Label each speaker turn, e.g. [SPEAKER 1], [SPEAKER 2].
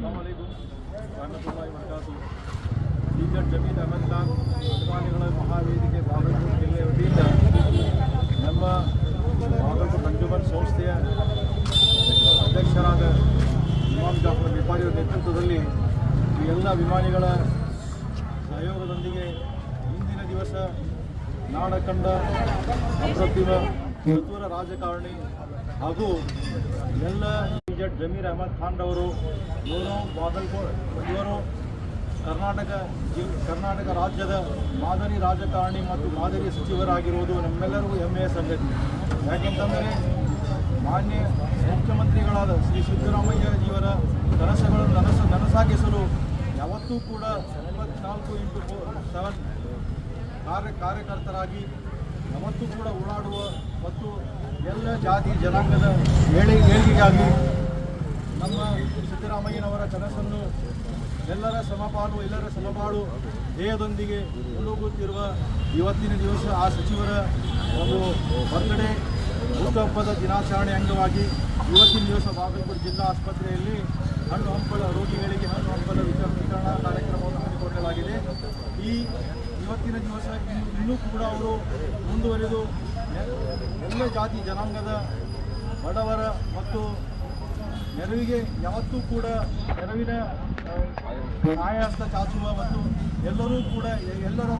[SPEAKER 1] ಅಸ್ಸಲಾಮಲೈಕುಂ ರಹಮತುಲ್ಲಾಹಿ ವಬರಕಾತು ಟೀಚರ್ ಜಮೀರ್ ಅಹಮದ್ ಖಾನ್ ಅಭಿಮಾನಿಗಳ ಮಹಾವೇದಿಕೆ ಬಾಗಲಕೋಟೆ ಜಿಲ್ಲೆಯ ವತಿಯಿಂದ ನಮ್ಮ ಬಾಗಲಕೋಟೆ ಸಂಸ್ಥೆಯ ಅಧ್ಯಕ್ಷರಾದ ಇಮಾಮ್ ಜಾಫರ್ ಬಿಪಾರಿಯವರ ನೇತೃತ್ವದಲ್ಲಿ ಈ ಎಲ್ಲ ಸಹಯೋಗದೊಂದಿಗೆ ಇಂದಿನ ದಿವಸ ನಾಡ ಕಂಡ ಅಪ್ರತಿಮ ಚತುರ ರಾಜಕಾರಣಿ ಹಾಗೂ ಎಲ್ಲ ಜಡ್ ಜಮೀರ್ ಅಹಮದ್ ಖಾನ್ ಅವರು ಇವರು ಬಾಗಲ್ಕೋಟ್, ಇವರು ಕರ್ನಾಟಕ ಕರ್ನಾಟಕ ರಾಜ್ಯದ ಮಾದರಿ ರಾಜಕಾರಣಿ ಮತ್ತು ಮಾದರಿ ಸಚಿವರಾಗಿರುವುದು ನಮ್ಮೆಲ್ಲರಿಗೂ ಹೆಮ್ಮೆಯ ಸಂಗತಿ. ಯಾಕೆಂತಂದರೆ, ಮಾನ್ಯ ಮುಖ್ಯಮಂತ್ರಿಗಳಾದ ಶ್ರೀ ಸಿದ್ದರಾಮಯ್ಯಜಿಯವರ ಕನಸುಗಳನ್ನು ನನಸು, ನನಸಾಗಿಸಲು ಯಾವತ್ತೂ ಕೂಡ ಎಂಬತ್ನಾಲ್ಕು ಇಂಟು ಸೆವೆನ್ ಕಾರ್ಯ, ಕಾರ್ಯಕರ್ತರಾಗಿ ಯಾವತ್ತೂ ಕೂಡ ಓಡಾಡುವ ಮತ್ತು ಎಲ್ಲ ಜಾತಿ ಜನಾಂಗದ ಏಳಿ ಏಳಿಗೆಗಾಗಿ ನಮ್ಮ ಸಿದ್ದರಾಮಯ್ಯನವರ ಕನಸನ್ನು ಎಲ್ಲರ ಸಮಪಾಲು ಎಲ್ಲರ ಸಮಪಾಲು ಧ್ಯೇಯದೊಂದಿಗೆ ಮುನ್ನುಗ್ಗುತ್ತಿರುವ ಇವತ್ತಿನ ದಿವಸ ಆ ಸಚಿವರ ಒಂದು ಬರ್ತ್ಡೇ ಹುಟ್ಟುಹಬ್ಬದ ದಿನಾಚರಣೆ ಅಂಗವಾಗಿ ಇವತ್ತಿನ ದಿವಸ ಬಾಗಲಕೋಟೆ ಜಿಲ್ಲಾ ಆಸ್ಪತ್ರೆಯಲ್ಲಿ ಹಣ್ಣು ಹಂಪಲ ರೋಗಿಗಳಿಗೆ ಹಣ್ಣು ಹಂಪಲ ವಿತರಣಾ ಕಾರ್ಯಕ್ರಮವನ್ನು ಹಮ್ಮಿಕೊಳ್ಳಲಾಗಿದೆ. ಈ ಇವತ್ತಿನ ದಿವಸ ಇನ್ನೂ ಕೂಡ ಅವರು ಮುಂದುವರೆದು ಎಲ್ಲ ಜಾತಿ ಜನಾಂಗದ ಬಡವರ ಮತ್ತು ನೆರವಿಗೆ ಯಾವತ್ತೂ ಕೂಡ ನೆರವಿನ ಆಯಾಸ ಚಾಚುವ ಮತ್ತು ಎಲ್ಲರೂ ಕೂಡ ಎಲ್ಲರ